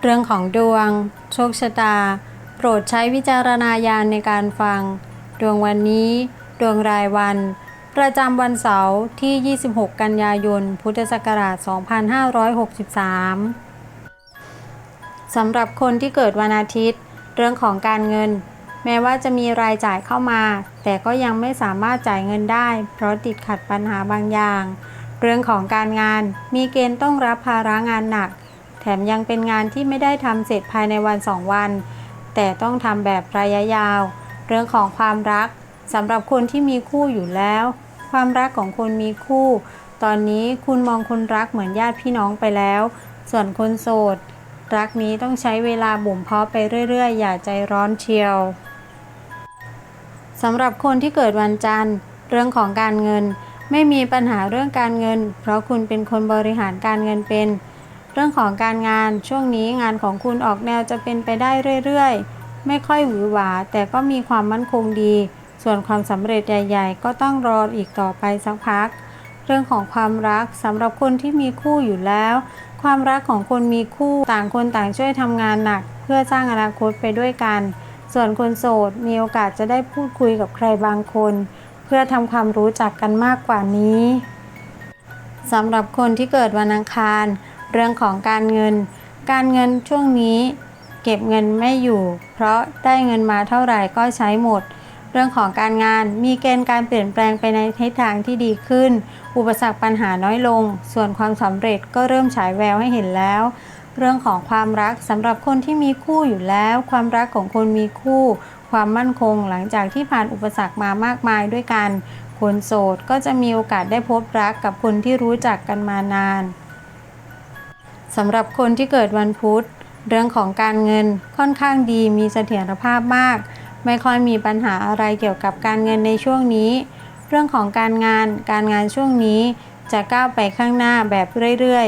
เรื่องของดวง โชคชะตา โปรดใช้วิจารณญาณในการฟัง ดวงวันนี้ ดวงรายวัน ประจำวันเสาร์ที่ 26 กันยายน พุทธศักราช 2563 สำหรับคนที่เกิดวันอาทิตย์ เรื่องของการเงิน แม้ว่าจะมีรายจ่ายเข้ามา แต่ก็ยังไม่สามารถจ่ายเงินได้ เพราะติดขัดปัญหาบางอย่าง เรื่องของการงาน มีเกณฑ์ต้องรับภาระงานหนัก ถมยังเป็นงานที่ไม่ได้ทำเสร็จภายในวันสองวัน แต่ต้องทำแบบระยะยาว เรื่องของความรักสำหรับคนที่มีคู่อยู่แล้ว ความรักของคนมีคู่ ตอนนี้คุณมองคนรักเหมือนญาติพี่น้องไปแล้ว ส่วนคนโสด รักนี้ต้องใช้เวลาบ่มเพาะไปเรื่อยๆ อย่าใจร้อนเชียวสำหรับคนที่เกิดวันจันทร์ เรื่องของการเงิน ไม่มีปัญหาเรื่องการเงิน เพราะคุณเป็นคนบริหารการเงินเป็น เรื่องของการงานช่วงนี้งานของคุณออกแนวจะเป็นไปได้เรื่อยๆ ไม่ค่อยหวือหวา แต่ก็มีความมั่นคงดี ส่วนความสำเร็จใหญ่ ๆ ก็ต้องรออีกต่อไปสักพัก เรื่องของความรักสำหรับคนที่มีคู่อยู่แล้ว ความรักของคนมีคู่ต่างคนต่างช่วยทำงานหนัก เพื่อสร้างอนาคตไปด้วยกัน ส่วนคนโสดมีโอกาสจะได้พูดคุยกับใครบางคน เพื่อทำความรู้จักกันมากกว่านี้สำหรับคนที่เกิดวันอังคาร เรื่องของการเงิน การเงินช่วงนี้เก็บเงินไม่อยู่ เพราะได้เงินมาเท่าไหร่ก็ใช้หมด เรื่องของการงานมีเกณฑ์การเปลี่ยนแปลงไปในทิศทางที่ดีขึ้น อุปสรรคปัญหาน้อยลง ส่วนความสำเร็จก็เริ่มฉายแววให้เห็นแล้ว เรื่องของความรักสำหรับคนที่มีคู่อยู่แล้ว ความรักของคนมีคู่ ความมั่นคงหลังจากที่ผ่านอุปสรรคมามากมายด้วยกันคนโสดก็จะมีโอกาสได้พบรักกับคนที่รู้จักกันมานาน สำหรับคนที่เกิดวันพุธ เรื่องของการเงินค่อนข้างดีมีเสถียรภาพมาก ไม่ค่อยมีปัญหาอะไรเกี่ยวกับการเงินในช่วงนี้ เรื่องของการงานการงานช่วงนี้จะก้าวไปข้างหน้าแบบเรื่อย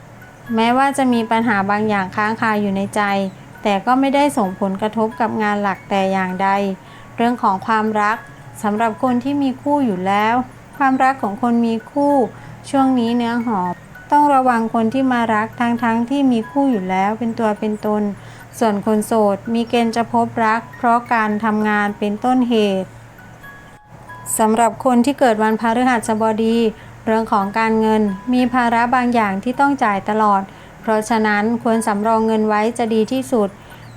ๆ แม้ว่าจะมีปัญหาบางอย่างค้างคาอยู่ในใจ แต่ก็ไม่ได้ส่งผลกระทบกับงานหลักแต่อย่างใด เรื่องของความรักสำหรับคนที่มีคู่อยู่แล้ว ความรักของคนมีคู่ ช่วงนี้เนื้อหอม ต้องระวังคนที่มารักทั้งๆทที่มีคู่อยู่แล้วเป็นตัวเป็นตน ส่วนคนโสดมีเกณฑ์จะพบรัก เพราะการทำงานเป็นต้นเหตุสำหรับคนที่เกิดวันพฤหัสบดี เรื่องของการเงินมีภาระบางอย่างที่ต้องจ่ายตลอด เพราะฉะนั้นควรสำรองเงินไว้จะดีที่สุด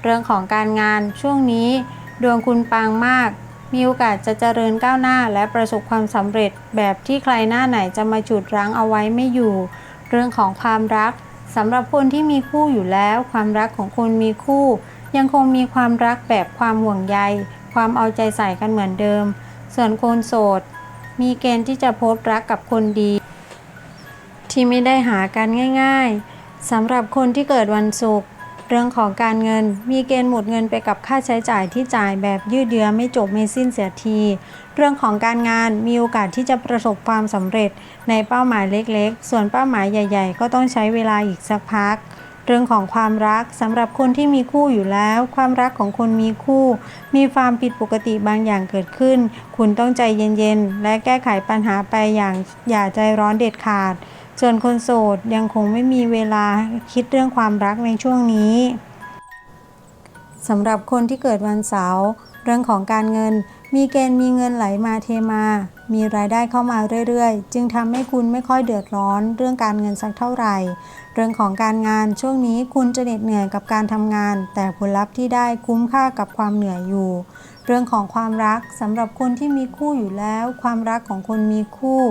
เรื่องของการงานช่วงนี้ ดวงคุณปังมาก มีโอกาสจะเจริญก้าวหน้าและประสบความสำเร็จแบบที่ใครหน้าไหนจะมาจุดรั้งเอาไว้ไม่อยู่ เรื่องของความรักสำหรับคนที่มีคู่อยู่แล้ว ความรักของคนมีคู่ ยังคงมีความรักแบบความห่วงใย ความเอาใจใส่กันเหมือนเดิม ส่วนคนโสด มีเกณฑ์ที่จะพบรักกับคนดี ที่ไม่ได้หากันง่าย ๆสำหรับคนที่เกิดวันศุกร์ เรื่องของการเงินมีเกณฑ์หมดเงินไปกับค่าใช้จ่ายที่จ่ายแบบยืดเยื้อไม่จบไม่สิ้นเสียที เรื่องของการงานมีโอกาสที่จะประสบความสำเร็จในเป้าหมายเล็กๆ ส่วนเป้าหมายใหญ่ ๆ ก็ต้องใช้เวลาอีกสักพัก เรื่องของความรักสำหรับคนที่มีคู่อยู่แล้ว ความรักของคนมีคู่ มีความผิดปกติบางอย่างเกิดขึ้น คุณต้องใจเย็นๆ และแก้ไขปัญหาไปอย่างอย่าใจร้อนเด็ดขาด ส่วนคนโสดยังคงไม่มีเวลาคิดเรื่องความรักในช่วงนี้สำหรับคนที่เกิดวันเสาร์เรื่องของการเงิน มีเกณฑ์มีเงินไหลมาเทมา มีรายได้เข้ามาเรื่อยๆ จึงทำให้คุณไม่ค่อยเดือดร้อน เรื่องการเงินสักเท่าไหร่ เรื่องของการงานช่วงนี้คุณจะเหน็ดเหนื่อยกับการทำงาน แต่ผลลัพธ์ที่ได้คุ้มค่ากับความเหนื่อยอยู่ เรื่องของความรักสำหรับคนที่มีคู่อยู่แล้ว ความรักของคนมีคู่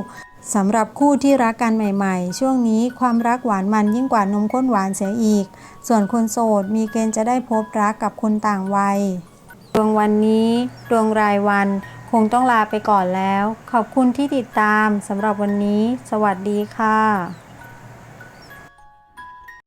สำหรับคู่ที่รักกันใหม่ๆ ช่วงนี้ความรักหวานมันยิ่งกว่านมข้นหวานเสียอีก ส่วนคนโสดมีเกณฑ์จะได้พบรักกับคนต่างวัย ดวงวันนี้ดวงรายวัน คงต้องลาไปก่อนแล้ว ขอบคุณที่ติดตามสำหรับวันนี้ สวัสดีค่ะ